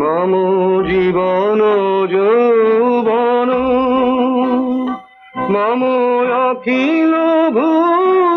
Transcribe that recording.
মম জীবন যৌবন। মম অখিল ভুবন